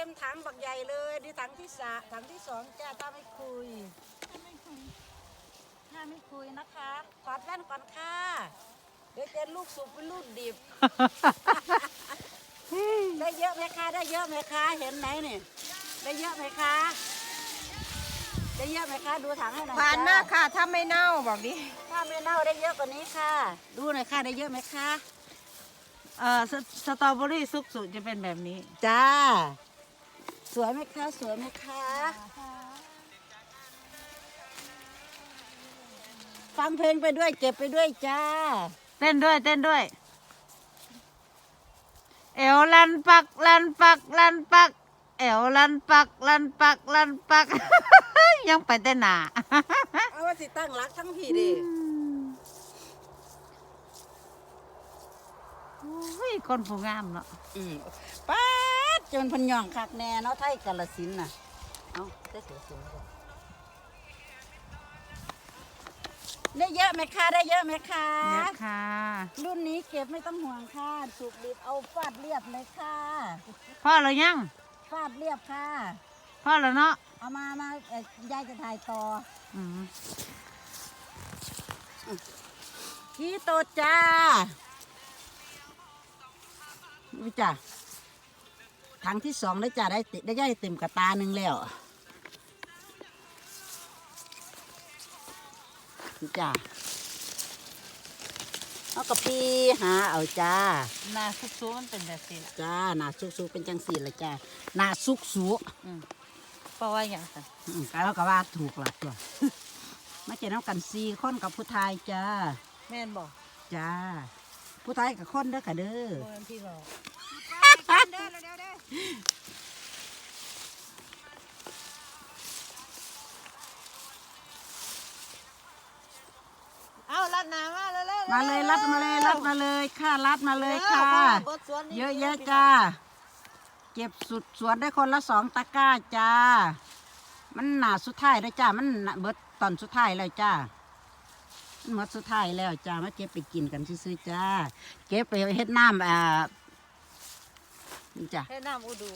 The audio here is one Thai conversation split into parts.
ต็มถังบักใหญ่เลยดีถังที่สาถังที่สองจ้าถ้าไม่คุยถ้าไม่คุยถ้าไม่คุยนะคะถอดแว่นก่อนค่ะเดี๋ยวเจนลูกสุกเป็นลูกดิบ ได้เยอะไหมคะได้เยอะไหมคะเห็นไหมเนี่ยได้เยอะไหมคะได้เยอะไหมคะดูถังให้หน่อยผ่านจ้มากค่ะ ถ้าไม่เน่าบอกดิถ้าไม่เน่าได้เยอะกว่านี้ค่ะ ดูหน่อยค่ะได้เยอะไหมคะเอ่อสสตรอเบอรี่ซุกสุจะเป็นแบบนี้ จ้า สวยไหมคะสวยไหมคะฟังเพลงไปด้วยเก็บไปด้วยจ้า เต้นด้วยเต้นด้วย เอวลันปักลันปักลันปัก เอวลันปักลันปักลันปัก ยังไปแต่หนาเอาว่าสิตั้งรักทั้งพี่ดิโอ้ยคนผู้งามเนาะอืมป้าด จนพันยองคักแน่เนาะไทยกาลสินธุ์น่ะ เอาได้เสียสูงเลยได้เยอะไหมคะได้เยอะไหมคะเนี่ยค่ะ รุ่นนี้เก็บไม่ต้องห่วงค่ะสุกดิบเอาฟาดเรียบเลยค่ะพ่อเรายังฟาดเรียบค่ะ พ่อเราเนาะเอามามาเอ่อยายจะถ่ายต่ออืมพี่โตจ้าวิจ้า ถังที่สองได้จ้าได้ติได้ย่ายเต็มกระตาหนึ่งแล้วนี่จ้าเอากับพี่หาเอาจ้าหนาซุกซุมันเป็นแบบนี้แหละจ้าหนาสุกสุเป็นจังสี่ละจ้าหนาสุกสุอืมเพราะว่าอย่างนั้นอืมแล้วก็ว่าถูกหลักตัวมาเจอน้ำกันสี่คนกับผู้ชายจ้าแม่นบอกจ้า ผู้ชายกับคนเด้อค่ะเด้อเมื่อพี่บอกเด้อเด้อ เด้อเอาลัดหนามาเลยเลยมาเลยรัดมาเลยรัดมาเลยค่ะรัดมาเลยค่ะเยอะแยะจ้าเก็บสุดสวนได้คนละสองตะกร้าจ้า มันหนาสุดท้ายแล้วจ้า มันน่ะเบิดตอนสุดท้ายแล้วจ้ามันหมดสุดท้ายแล้วจ้ามาเก็บไปกินกันซื้อๆจ้า เก็บไปเฮ็ดน้ำอ่า นี่จ้าให้น้ำอุดู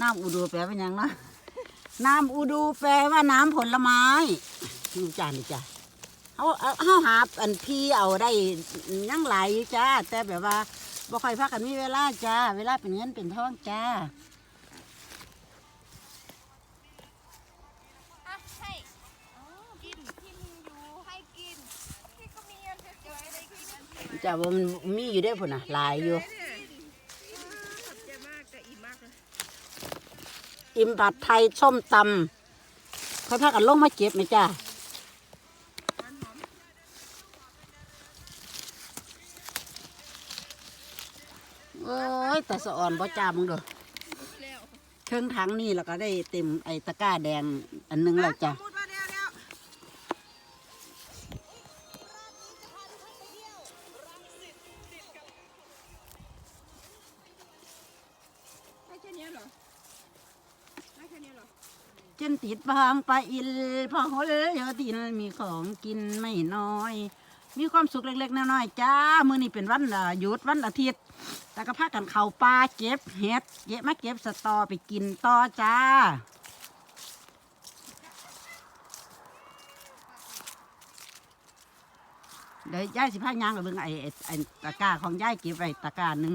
น้ำอูดูแปลว่าหยังเนาะน้ำอูดูแปลว่าน้ำผลไม้นี่จ้านี่จ้าเขาเอาเขาหาอันพี่เอาได้ยังหลายอยู่จ้าแต่แบบว่าบ่ค่อยพักกันมีเวลาจ้า เวลาเป็นเงินเป็นทองจ้า อะให้อ๋อกินที่มีอยู่ให้กินพี่ก็มีอันเฉยๆได้กินอันที่ จ้าว่ามันมีอยู่ได้อพุ่นน่ะหลายอยู่ ขอบใจมากแต่อิ่มมากเลยอิมผัดไทยส้มตำค่อยพากันลงมาเก็บไหมจ้าโอ้ย แต่สะอ่อนบ่จ้ามึงเด้อเครื่องทั้งนี่แล้วก็ได้เต็มไอ้ตะกร้าแดงอันหนึงแล้วจ้ะพูด จนติดบางไปอิลพอหลเยอะตินมีของกินไม่น้อย มีความสุขเล็กๆน้อยๆจ้ามื้อนี้เป็นวันหยุดวันอาทิตย์แต่ก็พากันเข้าป่าเก็บเห็ดเก็บมาเก็บสตอไปกินต่อจ้าเดี๋ยวยายสิพายางไปเบิ่งไอ้ไอ้ไอ้ตะกร้าของยายเก็บไว้ตะกร้าหนึ่ง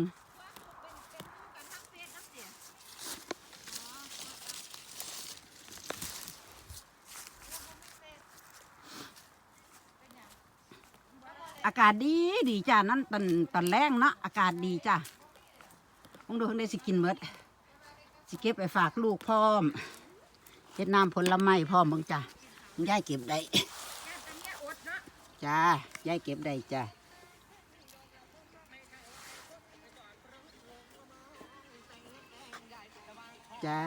อากาศดีดีจ้านั่นตอนตอนแรงเนาะอากาศดีจ้ามึงดูเพิ่งได้สิกินเมดสิเก็บไปฝากลูกพร้อมเฮ็ดน้ำผลไม้พร้อมมึงจ้ายายเก็บได้จ้ายายเก็บได้จ้าจ้า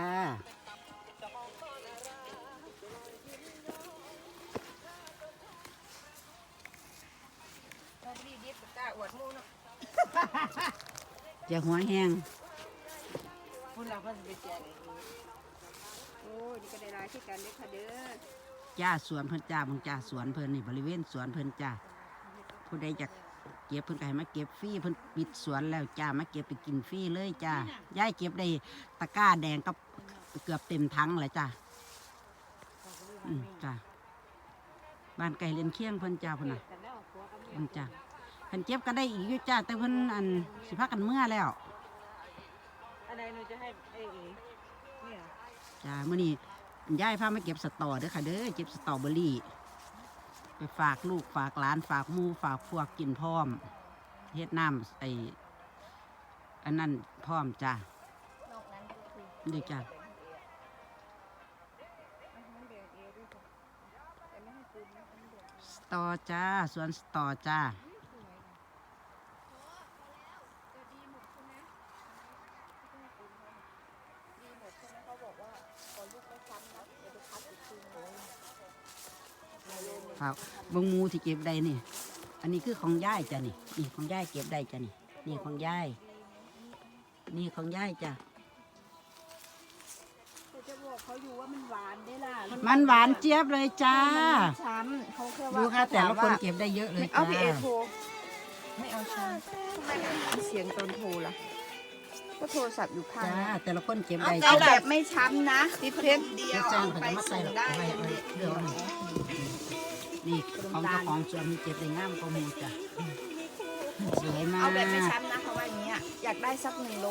อย่าหัวแห้งคุณเราก็จะไปแจกโอ้ยนี่ก็ได้รายที่กันเด้อค่ะเด้อจ้าสวนเพิ่นจ้ามึงจ้าสวนเพิ่นนี่บริเวณสวนเพิ่นจ้าผู้ใดอยากเก็บเพิ่นก็ให้มาเก็บฟรีเพิ่นปิดสวนแล้วจ้ามาเก็บไปกินฟรีเลยจ้ายายเก็บได้ตะกร้าแดงก็เกือบเต็มถังเลยจ้าอืมจ้าบ้านไก่เลียนเคียงเพิ่นจ้าเพิ่นน่ะเพิ่นจ้า เพิ่นเก็บก็ได้อีกอยู่จ้าแต่เพิ่นอันสิพากันเมื่อแล้วอันไหนหนูจะให้เอ๋เนี่ยจ้าเมื้อนี้ยายพามาเก็บสตอเด้อค่ะเด้อเก็บสตอเบอรี่ ไปฝากลูกฝากหลานฝากหมูฝากพวกกินพร้อมเฮ็ดน้ำไออันนั้นพร้อมจ้าเดี๋ยวจ้าต่ไม่ให้ปูนนะอันนี้แบ่งสตอจ้าสวนสตอจ้า จะดีหมดใช่ไหมไม่ให้ปูนเขาดีหมดใช่ไหมเขาบอกว่าขอลูกไม่ซ้ำนะเดี๋ยวไปคัดอีกทีหนึง ฝากเบงหมูที่เก็บได้นี่ อันนี้คือของยายจ้ะนี่ นี่ของยายเก็บได้จ้ะนี่ นี่ของยาย นี่ของยายจ้ะ เขาจะบอกเขาอยู่ว่ามันหวานได้ล่ะมันหวานเจี๊ยบเลยจ้า ช้ำเขาแค่ว่าดูค่ะแต่ละคนเก็บได้เยอะเลยเอาจ้า พี่เอโทรไม่เอาช้ำทำไมมีเสียงตอนโทรล่ะ ก็โทรศัพท์อยู่ข้างจ้านะแต่ละคนเก็บได้เอาจ้าแบบไม่ช้ำนะติดเพชร เดีเดี๋ยยววจ้างเขาจะมาใส่หรอกเอาไว้เอาไว้เรื่องอะไร นี่ของเจ้าของสวนมีเก็บได้งามกว่าหมูจ้ะสวยมากเอาแบบไม่ช้ำนะเขาว่าอย่างเงี้ยอยากได้สักหนึ่งโล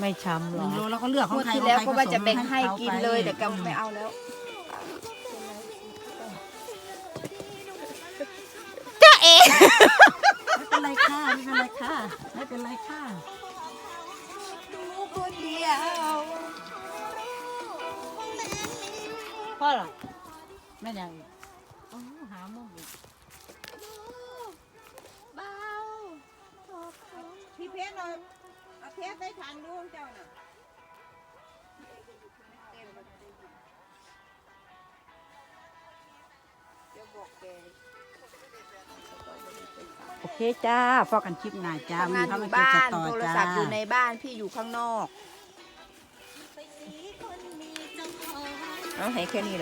ไม่ช้ำหหรอนึ่งโลแล้วก็เลือกขงองวดใครที่แล้วของก็ใครว่าจะแบ่งผสมให้กินเลยไปแต่ก็ไม่เอาแล้วไม่เป็นไรค่ะไม่เป็นไรค่ะไม่เป็นไรค่ะดูคนเดียวพ่อเหรอแม่ยังโอ้หามุมอีกเบาพี่เพชรเราเอาเพชรได้ทางดูของเจ้าน่ะเดี๋ยวบอกแกโอเคจ้าพอกันคลิปหน้าจ้าทำงานอวัยู่เก็บ้านสตอโทรจ้าศัพท์อยู่ในบ้านพี่อยู่ข้างนอก เอาให้แค่นี้แหละ